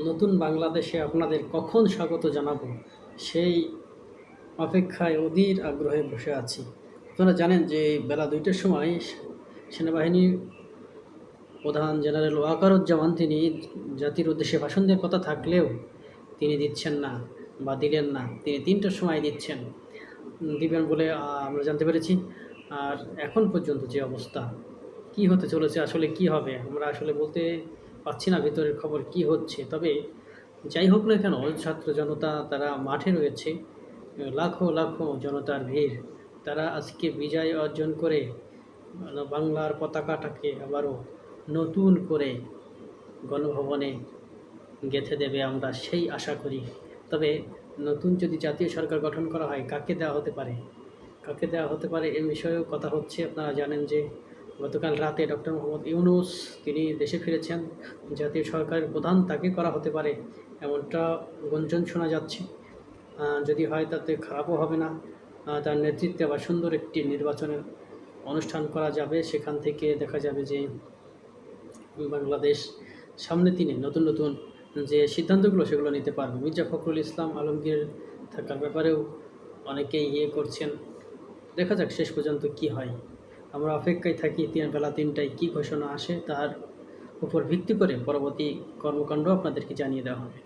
নতুন বাংলাদেশে আপনাদের কখন স্বাগত জানাব? সেই অপেক্ষায় অধীর আগ্রহে বসে আছি। আপনারা জানেন যে বেলা দুইটার সময় সেনাবাহিনীর প্রধান জেনারেল ওয়াকারুজ্জামান, তিনি জাতির উদ্দেশ্যে ভাষণ দেওয়ার কথা থাকলেও তিনি দিচ্ছেন না বা দিলেন না। তিনি তিনটার সময় দিচ্ছেন। দিবেন বলে আমরা জানতে পেরেছি। আর এখন পর্যন্ত যে অবস্থা, কি হতে চলেছে, আসলে কি হবে? আমরা আসলে বলতে পাচ্ছি না ভিতরের খবর কি হচ্ছে। তবে যাই হোক না কেন ছাত্র জনতা তারা মাঠে রয়েছে। লাখো লাখো জনতার ভিড়। তারা আজকে বিজয় অর্জন করে বাংলার পতাকাটাকে আবারও নতুন করে গণভবনে গেঁথে দেবে আমরা সেই আশা করি। তবে নতুন যদি জাতীয় সরকার গঠন করা হয়, কাকে দেওয়া হতে পারে? কাকে দেওয়া হতে পারে এ বিষয়েও কথা হচ্ছে। আপনারা জানেন যে গতকাল রাতে ডক্টর মোহাম্মদ ইউনুস তিনি দেশে ফিরেছেন। জাতীয় সরকারের প্রধান তাকে করা হতে পারে এমনটা গুঞ্জন শোনা যাচ্ছে। যদি হয় তাতে খারাপও হবে না। তার নেতৃত্বে আবার সুন্দর একটি নির্বাচনের অনুষ্ঠান করা যাবে। সেখান থেকে দেখা যাবে যে বাংলাদেশ সামনে দিনে নতুন নতুন যে সিদ্ধান্তগুলো সেগুলো নিতে পারবে। মির্জা ফখরুল ইসলাম আলমগীর থাকার ব্যাপারেও অনেকেই ইয়ে করছেন। দেখা যাক শেষ পর্যন্ত কি হয়। আমরা অপেক্ষায় থাকি তিন বেলা তিনটায় কী ঘোষণা আসে তার উপর ভিত্তি করে পরবর্তী কর্মকাণ্ড আপনাদেরকে জানিয়ে দেওয়া হবে।